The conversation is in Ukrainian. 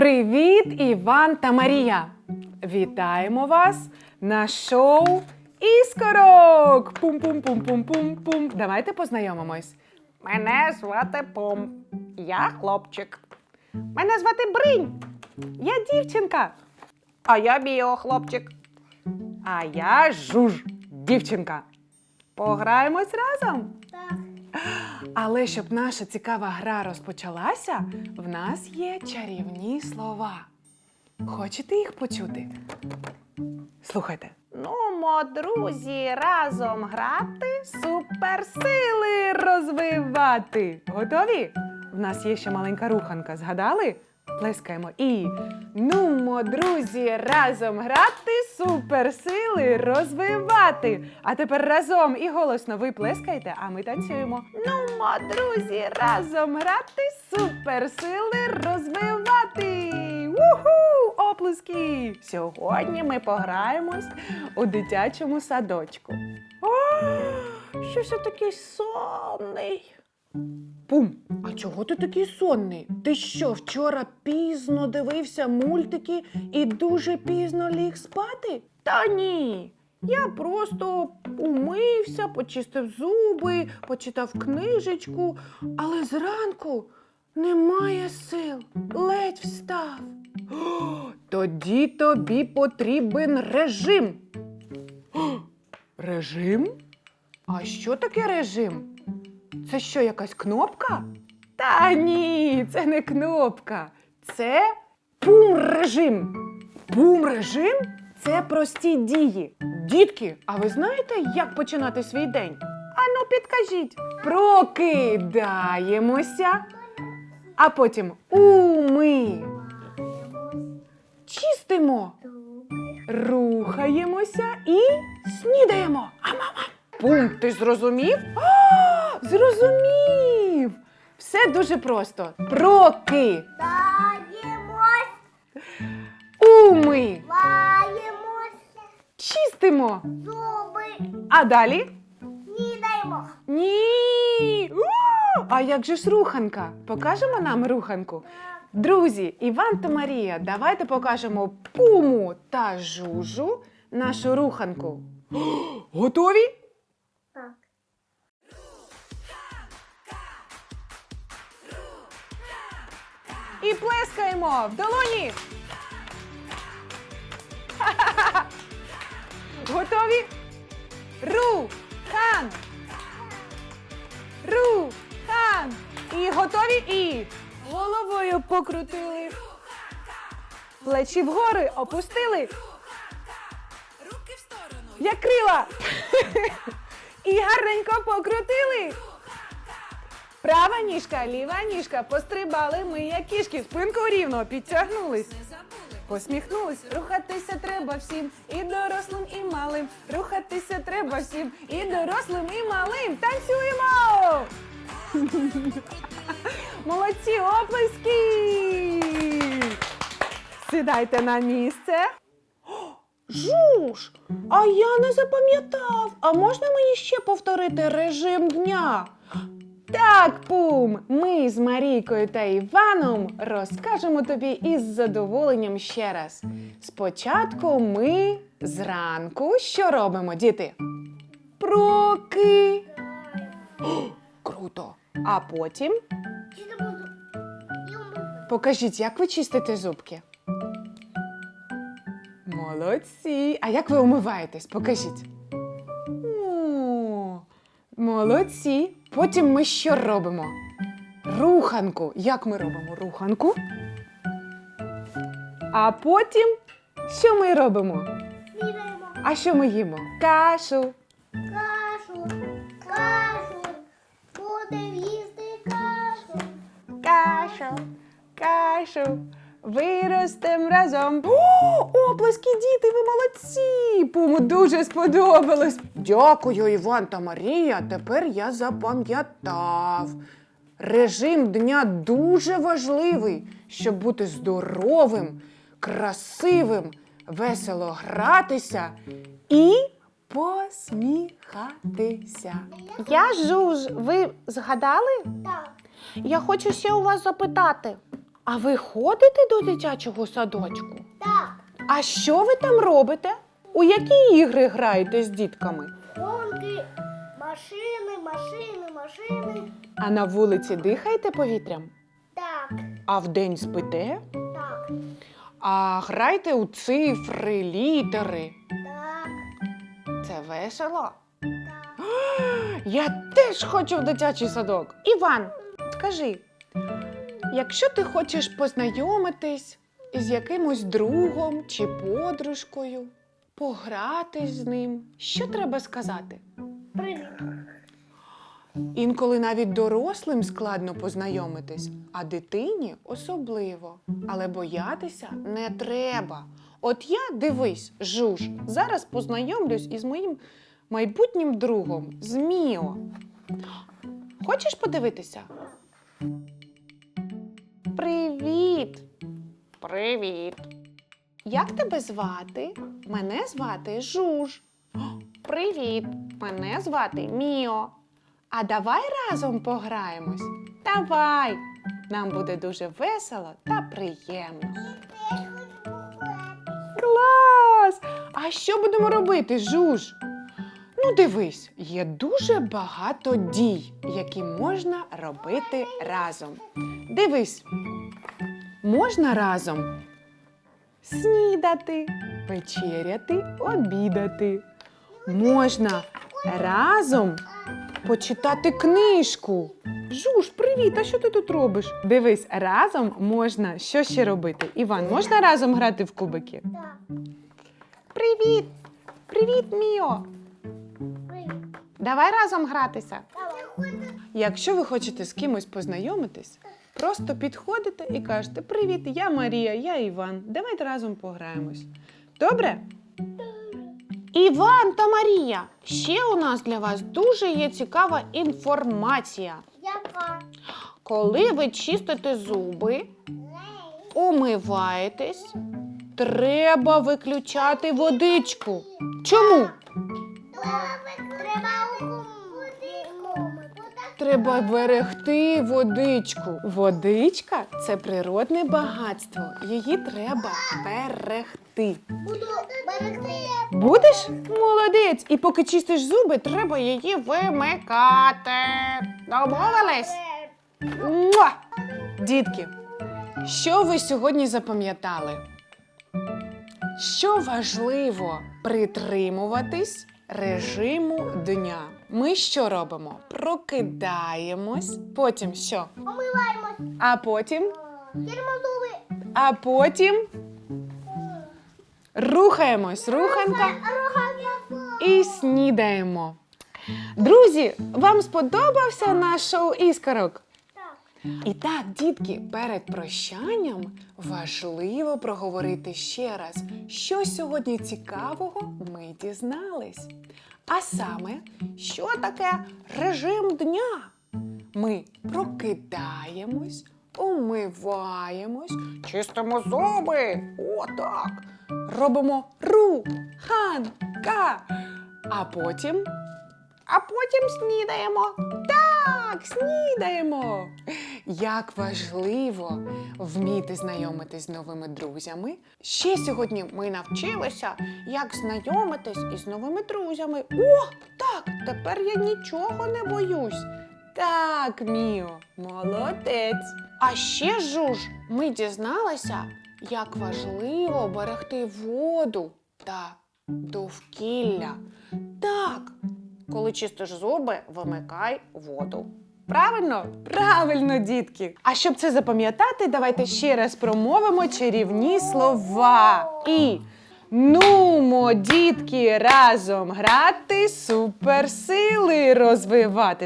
Привіт, Іван та Марія! Вітаємо вас на шоу Іскорок! Пум-пум-пум-пум-пум-пум. Давайте познайомимось. Мене звати Пум. Я хлопчик. Мене звати Бринь. Я дівчинка, А я біохлопчик. а я жуж, дівчинка. Пограємось разом. Але щоб наша цікава гра розпочалася, в нас є чарівні слова. Хочете їх почути? Слухайте. Нумо, друзі, разом грати. Суперсили розвивати. Готові? В нас є ще маленька руханка. Згадали? Плескаємо і нумо, друзі, разом грати, суперсили розвивати. А тепер разом і голосно ви плескаєте, а ми танцюємо. Нумо, друзі, разом грати, суперсили розвивати. Уху! Оплески! Сьогодні ми пограємось у дитячому садочку. О, щось я такий сонний. Пум, а чого ти такий сонний? Ти що, вчора пізно дивився мультики і дуже пізно ліг спати? Та ні. Я просто умився, почистив зуби, почитав книжечку, але зранку немає сил, ледь встав. О, тоді тобі потрібен режим. О, режим? А що таке режим? Це що, якась кнопка? Та ні, це не кнопка. Це пум-режим. Пум-режим це прості дії. Дітки, а ви знаєте, як починати свій день? Ану, підкажіть. Прокидаємося, а потім уми. Чистимо, рухаємося і снідаємо. Ам-ам-ам. Пум, ти зрозумів? Зрозумів! Все дуже просто. Проки, Даємось, уми, лаємося, чистимо. зуби, А далі? снідаємо. Ні. У! А як же ж руханка? Покажемо нам руханку. Друзі, Іван та Марія, давайте покажемо пуму та жужу нашу руханку. Готові? І плескаємо в долоні. Готові? Ру-хан. Ру-хан. І готові і головою покрутили. Плечі вгори опустили. Руки в сторону. Як крила. І гарненько покрутили. Права ніжка, ліва ніжка, пострибали ми як кішки, спинку рівно підтягнулись. Посміхнулись, рухатися треба всім, і дорослим, і малим. Рухатися треба всім, і дорослим, і малим. Танцюємо! Молодці, оплески! Сідайте на місце. Жуж! А я не запам'ятав. А можна мені ще повторити режим дня? Так, Пум, ми з Марійкою та Іваном розкажемо тобі із задоволенням ще раз. Спочатку ми зранку що робимо, діти? Проки. О, Круто. А потім покажіть, як ви чистите зубки. Молодці. А як ви умиваєтесь? Покажіть. Молодці. Потім ми що робимо? Руханку. Як ми робимо руханку? А потім що ми робимо? А що ми їмо? Кашу. Кашу, кашу. Будемо їсти кашу. Кашу, кашу. Виростем разом. О, оплески, діти, ви молодці! Пуму дуже сподобалось. Дякую, Іван та Марія. Тепер я запам'ятав. Режим дня дуже важливий, щоб бути здоровим, красивим, весело гратися і посміхатися. Я жуж. Ви згадали? Так. Я хочу ще у вас запитати. А ви ходите до дитячого садочку? Так. А що ви там робите? У які ігри граєте з дітками? Гонки, машини, машини, машини. А на вулиці дихаєте повітрям? Так, А вдень спите? так, А грайте у цифри, літери. так, Це весело. так. Я теж хочу в дитячий садок. Іван, скажи, якщо ти хочеш познайомитись із якимось другом чи подружкою, погратись з ним, що треба сказати? Привіт. Інколи навіть дорослим складно познайомитись, а дитині особливо. Але боятися не треба. От я дивись, жуж, зараз познайомлюсь із моїм майбутнім другом з Міо. Хочеш подивитися? Привіт! Привіт. Як тебе звати? Мене звати Жуж. Привіт! Мене звати Міо. А давай разом пограємось. Давай! Нам буде дуже весело та приємно. Клас! А що будемо робити, Жуж? Ну, дивись, є дуже багато дій, які можна робити разом. Дивись, можна разом снідати, вечеряти, обідати. Можна разом почитати книжку. Жуж, привіт, а що ти тут робиш? Дивись, разом можна що ще робити? Іван, можна разом грати в кубики? Так, Привіт! Привіт, Міо! привіт. Давай разом гратися. Давай. Якщо ви хочете з кимось познайомитись, просто підходите і кажете: Привіт, я Марія, я Іван. Давайте разом пограємось. Добре? Іван та Марія, ще у нас для вас дуже є цікава інформація. Яка? Коли ви чистите зуби, умиваєтесь, треба виключати водичку. Чому? Треба водичку. Треба берегти водичку. Водичка це природне багатство. Її треба берегти. Буду берегти. Будеш? Молодець! І поки чистиш зуби, треба її Вимикати. Домовились? Муа! Дітки, що ви сьогодні запам'ятали? Що важливо притримуватись режиму дня? Ми що робимо? Прокидаємось, потім що? Омиваємось. А потім, Кірмо а потім рухаємось, руханка і снідаємо. Друзі, вам сподобався наш шоу Іскорок? І так, дітки, перед прощанням важливо проговорити ще раз, що сьогодні цікавого ми дізнались. А саме, що таке режим дня? Ми прокидаємось, умиваємось, Чистимо зуби. О, так. робимо руханка, а потім А потім снідаємо. Так, снідаємо. Як важливо вміти знайомитись з новими друзями. Ще сьогодні ми навчилися, як знайомитись із новими друзями. О, так, тепер я нічого не боюсь. Так, Міо, молодець. А ще жуж, ми дізналися, як важливо берегти воду та довкілля. Так, коли чистиш зуби, вимикай воду. Правильно? Правильно, дітки. А щоб це запам'ятати, давайте ще раз промовимо чарівні слова. І нумо, дітки, разом грати, суперсили розвивати.